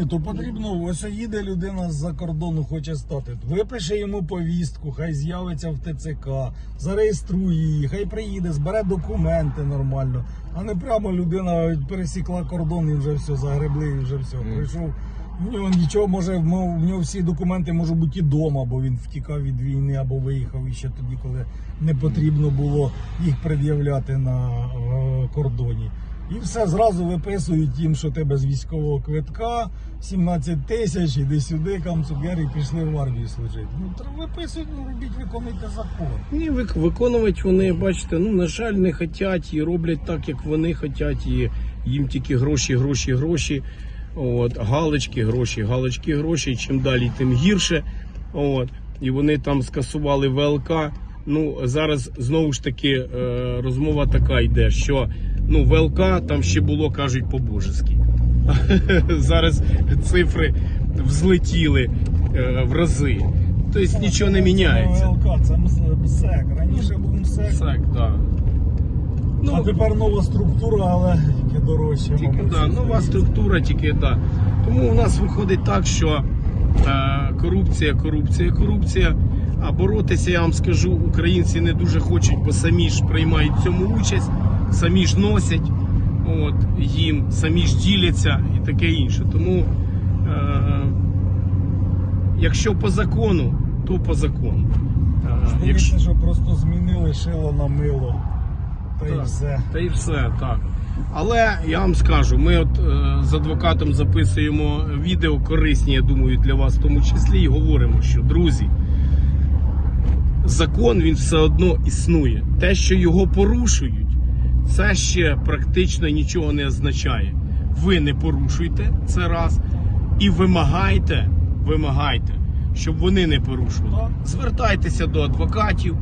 Ні, то потрібно, ось їде людина з-за кордону, хоче стати. Випише йому повістку, хай з'явиться в ТЦК, зареєструє її, хай приїде, збере документи нормально. А не прямо людина пересікла кордон і вже все, загребли і вже все. Прийшов. В нього нічого може, в нього- всі документи можуть бути і вдома, бо він втікав від війни або виїхав іще тоді, коли не потрібно було їх пред'являти на е, кордоні. І все зразу виписують їм, що ти без військового квитка, 17 тисяч, іди сюди, камцугер, і пішли в армію служити. Ну, треба виписують, ну, робіть, виконуйте закон. Ні, вик- виконувати вони, бачите, ну на жаль, не хочуть і роблять так, як вони хочуть, і їм тільки гроші, гроші, гроші. От, галочки, гроші, галочки, гроші. Чим далі, тим гірше. От, і вони там скасували ВЛК. Ну зараз знову ж таки е, розмова така йде, що ну ВЛК там ще було, кажуть, по-божески. Зараз цифри взлетіли е, в рази. Тобто нічого не міняється. ВЛК, це МС- МСЕК. Раніше був МСЕК, Так, да. а Ну, тепер нова структура, але тільки дорожче. тільки мабуть, да, нова структура, тільки да. Тому у нас виходить так, що е, корупція, корупція, корупція. А боротися, я вам скажу, українці не дуже хочуть, бо самі ж приймають в цьому участь, самі ж носять от, їм, самі ж діляться і таке інше. Тому, е, якщо по закону, то по закону. Е, Здається, що просто змінили шило на мило. Та Так. все. Та й все, так. Але я вам скажу, ми от е, з адвокатом записуємо відео корисні, я думаю, для вас в тому числі, і говоримо, що друзі, закон він все одно існує. Те, що його порушують, це ще практично нічого не означає. Ви не порушуйте це раз і вимагайте, вимагайте, щоб вони не порушували. Звертайтеся до адвокатів.